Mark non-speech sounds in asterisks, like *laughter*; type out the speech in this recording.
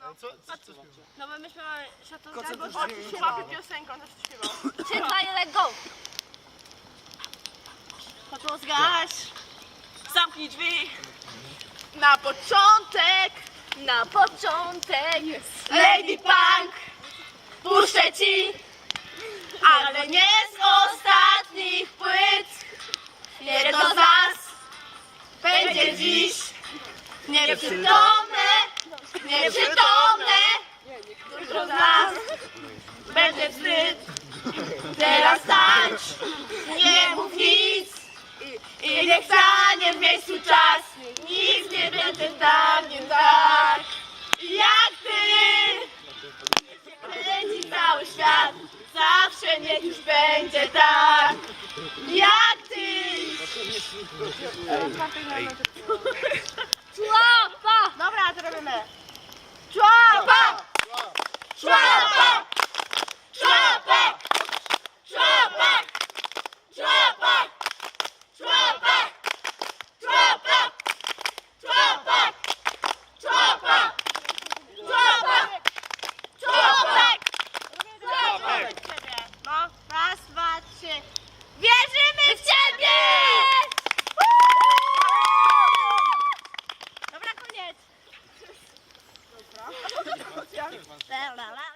No. Bo myśmy szatą Koncert albo już nie śpiewał piosenką, też śpiewał. Dwa, jeden, go! Światło zgaś, zamknij drzwi. Na początek Na początek. Lady Punk puszczę ci, ale nie z ostatnich płyt. Jedno z nas będzie dziś. Nieprzytomne, nieprzytomne. Dużo z nas będzie wstyd. Teraz tańcz, nie mów nic i niech stanie w miejscu czas. Nikt nie będzie tam nie tak jak ty. Kręci cały świat, zawsze niech już będzie tak jak ty. Robimy. *laughs* 来啦来来啦